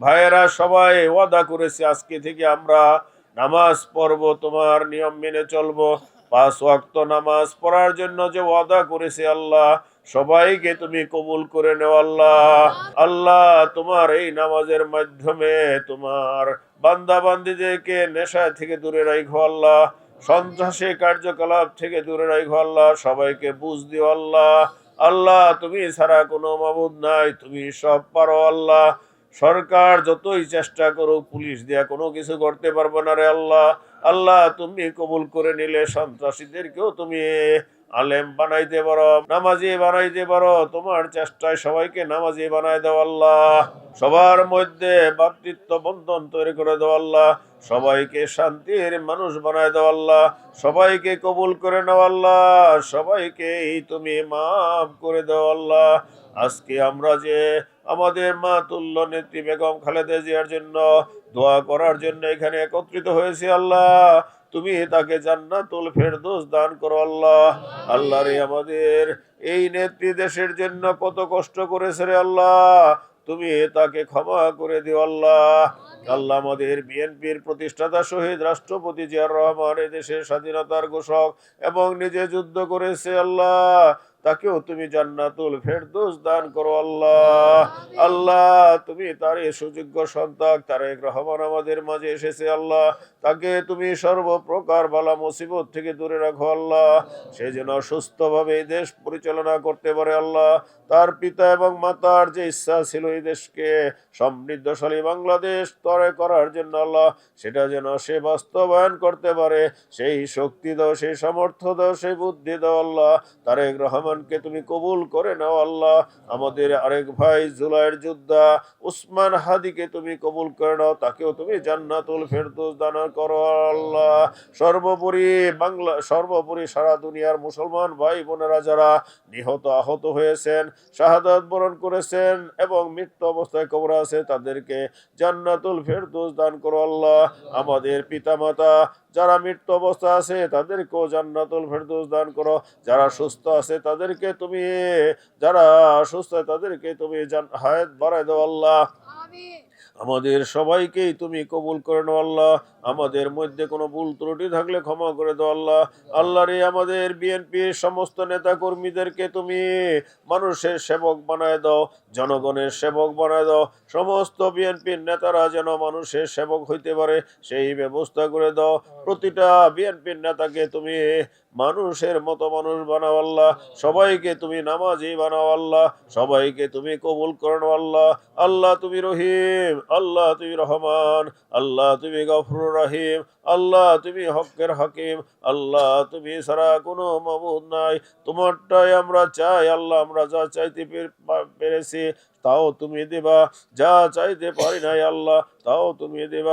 ভাইয়েরা সবাই ওয়াদা করেছে আজকে থেকে আমরা নামাজ পড়ব, তোমার নিয়ম মেনে চলবো। পাঁচ ওয়াক্ত নামাজ পড়ার জন্য যে ওয়াদা করেছে আল্লাহ, সবাইকে তুমি কবুল করে নেও আল্লাহ। আল্লাহ তোমার এই নামাজের মাধ্যমে তোমার বান্দা বান্দিদেরকে নেশা থেকে দূরে রাখো আল্লাহ, সন্ত্রাসী কার্যকলাপ থেকে দূরে রাখো আল্লাহ, সবাইকে বুঝ দিও আল্লাহ। আল্লাহ, তুমি ছাড়া কোনো মাবুদ নাই, তুমি সব পারো আল্লাহ। সরকার যতই চেষ্টা করুক, পুলিশ দিয়া কোনো কিছু করতে পারব না রে আল্লাহ। আল্লাহ, তুমি কবুল করে নিলে সন্ত্রাসীদেরকেও তুমি আলেম বানাইতে পারো, নামাজি বানাইতে পারো, তোমার চেষ্টায় সবাইকে নামাজি বানাই দাও আল্লাহ। সবার মধ্যে ভাতৃত্ব বন্ধন তৈরি করে দাও আল্লাহ। সবাইকে শান্তির মানুষ বানায় দাও আল্লাহ। সবাইকে কবুল করে নাও আল্লাহ। সবাইকে তুমি মাফ করে দাও আল্লাহ। আজকে আমরা যে আমাদের মা তুল্য নেত্রী বেগম খালেদা জিয়ার জন্য দোয়া করার জন্য এখানে একত্রিত হয়েছে আল্লাহ। তুমি তাকে জান্নাতুল ফেরদৌস দান করো আল্লাহ। আল্লাহ রে আমাদের এই নেত্রী দেশের জন্য কত কষ্ট করেছে রে আল্লাহ। তুমি তাকে ক্ষমা করে দিও আল্লাহ। আল্লাহ আমাদের বিএনপির প্রতিষ্ঠাতা শহীদ রাষ্ট্রপতি জিয়ার রহমান এ দেশের স্বাধীনতার ঘোষক এবং নিজে যুদ্ধ করেছে আল্লাহ। তাকেও তুমি জান্নাতুল ফেরদৌস দান করো আল্লাহ। আল্লাহ, তুমি তার এই সুযোগ্য সন্তান তারেক রহমান আমাদের মাঝে এসেছে আল্লাহ। তাকে তুমি সর্বপ্রকার বালা মুসিবত থেকে দূরে রাখো আল্লাহ। সে যেন সুস্থভাবে দেশ পরিচালনা করতে পারে আল্লাহ। তার পিতা এবং মাতার যে ইচ্ছা ছিল এই দেশকে সমৃদ্ধশালী বাংলাদেশ তরে করার জন্য আল্লাহ, সেটা যেন সে বাস্তবায়ন করতে পারে। সেই শক্তি দাও, সেই সামর্থ্য দাও, সেই বুদ্ধি দাও আল্লাহ। তারেক রহমানকে তুমি কবুল করে নাও আল্লাহ। আমাদের আরেক ভাই জুলাইয়ের যোদ্ধা উসমান হাদিকে তুমি কবুল করে নাও, তাকেও তুমি জান্নাতুল ফেরদৌস দান করো আল্লাহ। সর্বোপরি বাংলা, সর্বোপরি সারা দুনিয়ার মুসলমান ভাই বোনেরা যারা নিহত আহত হয়েছেন, শাহাদাত বরণ করেছেন এবং মৃত্যু অবস্থায় কবর আছে, তাদেরকে জান্নাতুল ফেরদৌস দান করো আল্লাহ। আমাদের পিতামাতা যারা মৃত্যু অবস্থা আছে, তাদেরকেও জান্নাতুল ফেরদৌস দান করো। যারা সুস্থ আছে তাদেরকে তুমি যারা সুস্থ তাদেরকে তুমি হায়াত বাড়ায় দাও আল্লাহ। আমাদের সবাইকেই তুমি কবুল করে নাও আল্লাহ। আমাদের মধ্যে কোনো ভুল ত্রুটি থাকলে ক্ষমা করে দাও আল্লাহ। আল্লাহ রে আমাদের বিএনপির সমস্ত নেতা কর্মীদেরকে তুমি মানুষের সেবক বানায় দাও, জনগণের সেবক বানায় দাও, সমস্ত বিএনপির নেতারা যেন মানুষের সেবক হইতে পারে, সেই ব্যবস্থা করে দাও। প্রতিটা বিএনপির নেতাকে তুমি মানুষের মতো মানুষ বানাও আল্লাহ। সবাইকে তুমি নামাজি বানাও আল্লাহ। সবাইকে তুমি কবুল করে আল্লাহ। আল্লাহ তুমি রহিম। আল্লাহ তুমি রহমান। আল্লাহ তুমি গফরুর রহিম। আল্লাহ, তুমি হকের হাকিম। আল্লাহ, তুমি সারা কোনো মবুদ নাই। তোমারটাই আমরা চাই, আল্লাহ, আমরা যা চাইতে পেরে- পেরেছি, তাও তুমি দেবা। যা চাইতে পারি নাই, আল্লাহ, তাও তুমি দেবা।